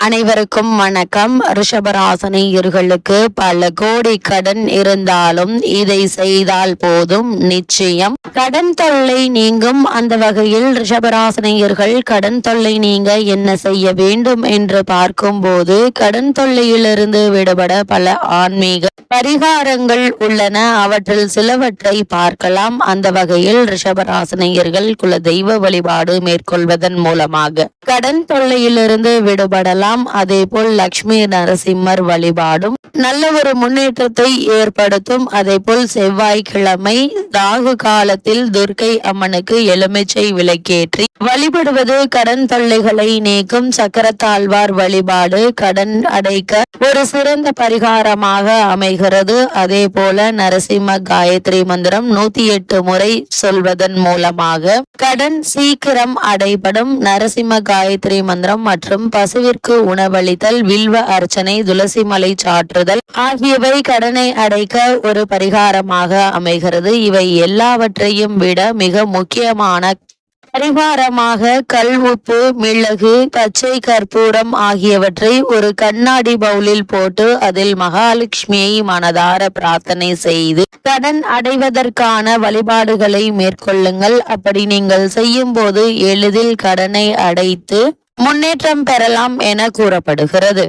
அனைவருக்கும் வணக்கம். ரிஷபராசனியர்களுக்கு பல கோடி கடன் இருந்தாலும் இதை செய்தால் போதும் நிச்சயம். கடன் தொல்லை நீங்கும். அந்த வகையில் ரிஷபராசனியர்கள் கடன் தொல்லை நீங்க என்ன செய்ய வேண்டும் என்று பார்க்கும்போது கடன் தொல்லையிலிருந்து விடுபட பல ஆன்மீக பரிகாரங்கள் உள்ளன. அவற்றில் சிலவற்றை பார்க்கலாம். அந்த வகையில் ரிஷபராசனியர்கள் குல தெய்வ வழிபாடு மேற்கொள்வதன் மூலமாக. கடன் தொல்லையிலிருந்து விடுபடலாம். கொள்ளலாம் அதே போல் லக்ஷ்மி நரசிம்மர் வழிபாடும் நல்ல ஒரு முன்னேற்றத்தை ஏற்படுத்தும். அதே போல் செவ்வாய்க்கிழமை ராகு காலத்தில் துர்க்கை அம்மனுக்கு எலுமிச்சை விளக்கேற்றி வழிபடுவது கடன் தொல்லைகளை நீக்கும். சக்கரத்தாழ்வார் வழிபாடு கடன் அடைக்க ஒரு சிறந்த பரிகாரமாக அமைகிறது. அதே போல நரசிம்ம காயத்ரி மந்திரம் நூத்தி எட்டு முறை சொல்வதன் மூலமாக கடன் சீக்கிரம் அடைபடும். நரசிம்ம காயத்ரி மந்திரம் மற்றும் பசுவிற்கு உணவளித்தல் வில்வ அர்ச்சனை துளசி மலை சாற்றுதல் ஆகியவை கடனை அடைக்க ஒரு பரிகாரமாக அமைகிறது. இவை எல்லாவற்றையும் விட மிக முக்கியமான பரிகாரமாக கல் உப்பு மிளகு பச்சை கற்பூரம் ஆகியவற்றை ஒரு கண்ணாடி பவுலில் போட்டு அதில் மகாலட்சுமியை மனதார பிரார்த்தனை செய்து கடன் அடைவதற்கான வழிபாடுகளை மேற்கொள்ளுங்கள். அப்படி நீங்கள் செய்யும் போது எளிதில் கடனை அடைத்து முன்னேற்றம் பெறலாம் என கூறப்படுகிறது.